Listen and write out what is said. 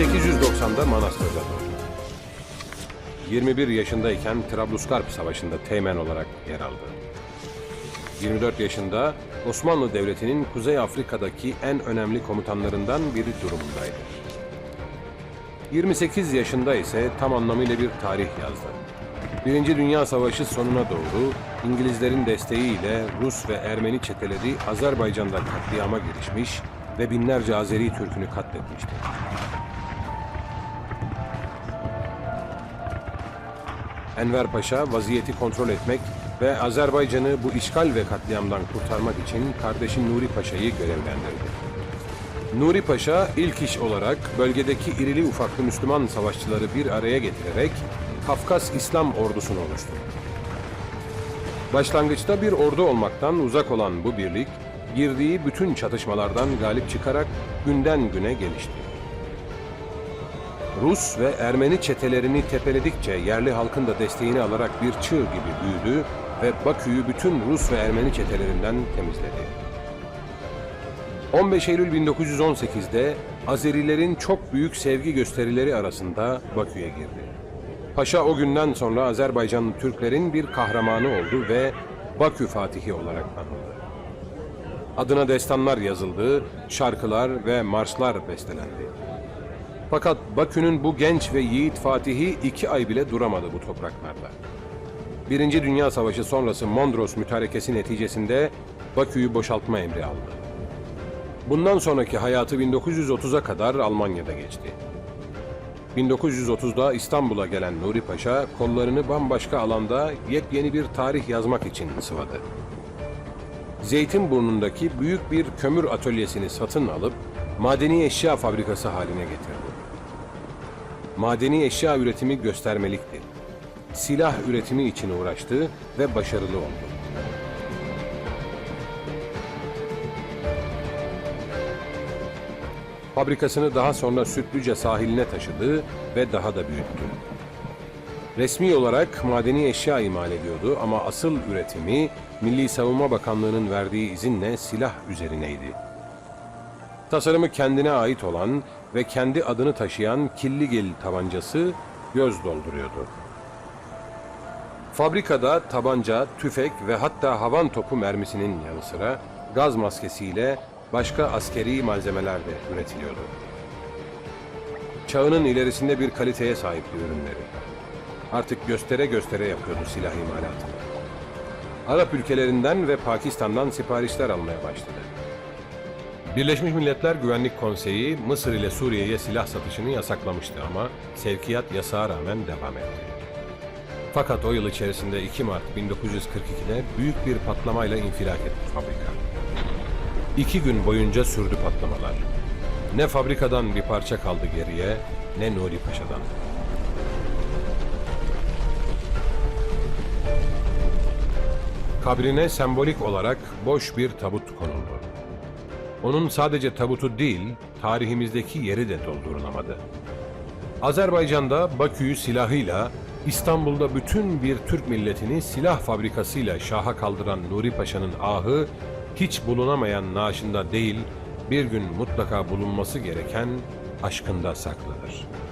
1890'da Manastır'da doğdu. 21 yaşındayken Trablusgarp Savaşı'nda teğmen olarak yer aldı. 24 yaşında Osmanlı Devleti'nin Kuzey Afrika'daki en önemli komutanlarından biri durumundaydı. 28 yaşında ise tam anlamıyla bir tarih yazdı. Birinci Dünya Savaşı sonuna doğru İngilizlerin desteğiyle Rus ve Ermeni çeteleri Azerbaycan'da katliama girişmiş ve binlerce Azeri Türk'ünü katletmişti. Enver Paşa vaziyeti kontrol etmek ve Azerbaycan'ı bu işgal ve katliamdan kurtarmak için kardeşi Nuri Paşa'yı görevlendirdi. Nuri Paşa ilk iş olarak bölgedeki irili ufaklı Müslüman savaşçıları bir araya getirerek Kafkas İslam ordusunu oluşturdu. Başlangıçta bir ordu olmaktan uzak olan bu birlik, girdiği bütün çatışmalardan galip çıkarak günden güne gelişti. Rus ve Ermeni çetelerini tepeledikçe yerli halkın da desteğini alarak bir çığ gibi büyüdü ve Bakü'yü bütün Rus ve Ermeni çetelerinden temizledi. 15 Eylül 1918'de Azerilerin çok büyük sevgi gösterileri arasında Bakü'ye girdi. Paşa o günden sonra Azerbaycanlı Türklerin bir kahramanı oldu ve Bakü Fatihi olarak anıldı. Adına destanlar yazıldı, şarkılar ve marşlar bestelendi. Fakat Bakü'nün bu genç ve yiğit Fatihi iki ay bile duramadı bu topraklarda. Birinci Dünya Savaşı sonrası Mondros mütarekesi neticesinde Bakü'yü boşaltma emri aldı. Bundan sonraki hayatı 1930'a kadar Almanya'da geçti. 1930'da İstanbul'a gelen Nuri Paşa kollarını bambaşka alanda yepyeni bir tarih yazmak için sıvadı. Zeytinburnu'ndaki büyük bir kömür atölyesini satın alıp madeni eşya fabrikası haline getirdi. Madeni eşya üretimi göstermelikti. Silah üretimi için uğraştı ve başarılı oldu. Fabrikasını daha sonra Sütlüce sahiline taşıdı ve daha da büyüttü. Resmi olarak madeni eşya imal ediyordu ama asıl üretimi Milli Savunma Bakanlığı'nın verdiği izinle silah üzerineydi. Tasarımı kendine ait olan ve kendi adını taşıyan Killigil tabancası göz dolduruyordu. Fabrikada tabanca, tüfek ve hatta havan topu mermisinin yanı sıra gaz maskesiyle başka askeri malzemeler de üretiliyordu. Çağının ilerisinde bir kaliteye sahipti ürünleri. Artık göstere göstere yapıyordu silah imalatını. Arap ülkelerinden ve Pakistan'dan siparişler almaya başladı. Birleşmiş Milletler Güvenlik Konseyi Mısır ile Suriye'ye silah satışını yasaklamıştı ama sevkiyat yasağa rağmen devam etti. Fakat o yıl içerisinde 2 Mart 1942'de büyük bir patlamayla infilak etti fabrika. İki gün boyunca sürdü patlamalar. Ne fabrikadan bir parça kaldı geriye, ne Nuri Paşa'dan. Kabrine sembolik olarak boş bir tabut konuldu. Onun sadece tabutu değil, tarihimizdeki yeri de doldurulamadı. Azerbaycan'da Bakü'yü silahıyla, İstanbul'da bütün bir Türk milletini silah fabrikasıyla şaha kaldıran Nuri Paşa'nın ahı, hiç bulunamayan naaşında değil, bir gün mutlaka bulunması gereken aşkında saklıdır.''